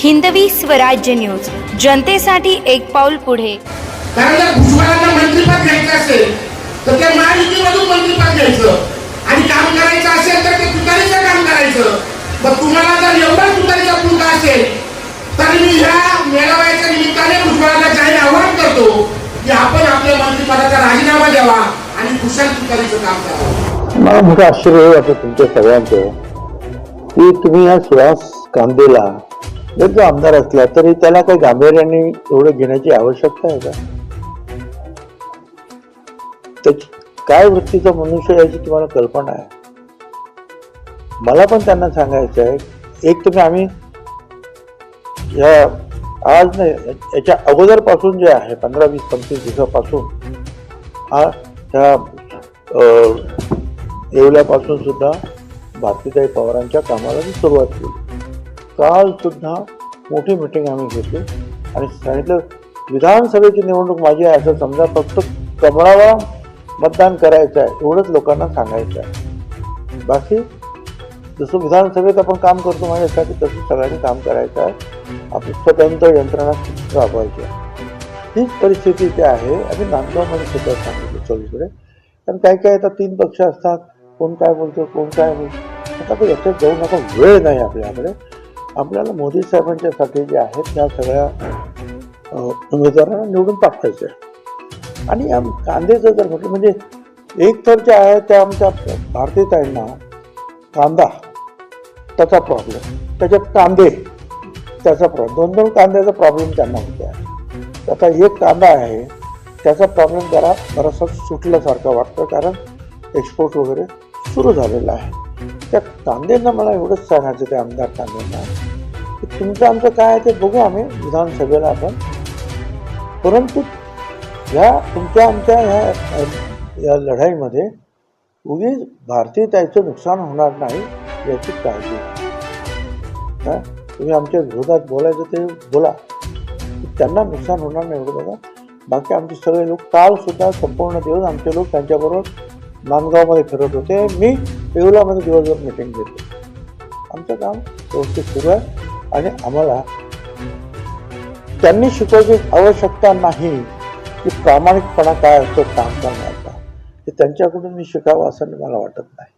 Hindavi Swarajya news. जनतेसाठी एक पाऊल पुढे. कारण जर भुजबळांना मंत्रिपद घ्यायचं असेल तर त्या महायुतीमधून मंत्रिपद घ्यायचं. आणि काम करायचं असेल तर ते तुतारीचं काम करायचं. मग तुम्हाला जर एवढा तुतारीचा पुरता असेल तर मी ह्या मेळाव्याच्या निमित्ताने भुजबळांना जाहीर आवाहन करतो की आपण आपल्या मंत्रिपदाचा राजीनामा द्यावा आणि कुशल तुतारीचं काम करावं. मला मोठं आश्चर्य वाटतं तुमच्या सगळ्यांचं की तुम्ही या सुहास कांदेला जर तो आमदार असला तरी त्याला काही गांभीर्याने एवढं घेण्याची आवश्यकता आहे का? त्याची काय वृत्तीचा मनुष्य याची तुम्हाला कल्पना आहे? मला पण त्यांना सांगायचं आहे एक तुम्ही आम्ही या आज नाही याच्या अगोदरपासून जे आहे पंधरा वीस पंचवीस दिवसापासून हा त्या येवल्यापासून सुद्धा भारतीताई पवारांच्या कामाला मी सुरुवात केली. काल सुद्धा मोठी मिटिंग आम्ही घेतली. आणि सांगितलं विधानसभेची निवडणूक माझी आहे असं समजा फक्त कमळाला मतदान करायचं आहे एवढंच लोकांना सांगायचं आहे. बाकी जसं विधानसभेत आपण काम करतो माझ्यासाठी तसं सगळ्यांनी काम करायचं आहे. आपली स्वतंत्र यंत्रणा राबवायची आहे. हीच परिस्थिती इथे आहे. आणि नांदगावमध्ये सुद्धा सांगितलं सगळीकडे कारण काय काय आता तीन पक्ष असतात. कोण काय बोलतो कोण काय बोलतो. आता ते याच्यात जाऊ नका. वेळ नाही आपल्याकडे. आपल्याला मोदी साहेबांच्यासाठी जे आहेत त्या सगळ्या उमेदवारांना निवडून टाकायचं आहे आणि कांद्याचं जर म्हटलं म्हणजे एक तर जे आहे त्या आमच्या भारतीताईंना कांदा त्याचा प्रॉब्लेम त्याच्यात कांदे त्याचा प्रॉब्लेम दोन दोन कांद्याचा प्रॉब्लेम त्यांना होतो आता एक कांदा आहे त्याचा प्रॉब्लेम जरा बराचसा सुटल्यासारखा वाटतं कारण एक्सपोर्ट वगैरे सुरू झालेला आहे. त्या तांदेंना मला एवढंच सांगायचं ते आमदार तांदेंना की तुमचं आमचं काय आहे ते बघू आम्ही विधानसभेला आपण. परंतु ह्या तुमच्या आमच्या ह्या या लढाईमध्ये उगीच त्याचं नुकसान होणार नाही याची काळजी हां हा? तुम्ही आमच्या विरोधात बोलायचं ते बोला. त्यांना नुकसान होणार नाही एवढं बघा. बाकी आमचे सगळे लोक काल सुद्धा संपूर्ण दिवस आमचे लोक त्यांच्याबरोबर नांदगावमध्ये फिरत होते. मी येवल्यामध्ये दिवसभर मिटिंग घेतो. आमचं काम व्यवस्थित सुरू आहे आणि आम्हाला त्यांनी शिकवायची आवश्यकता नाही की प्रामाणिकपणा काय असतो काम करण्याचा. हे त्यांच्याकडून मी शिकावं असं मला वाटत नाही.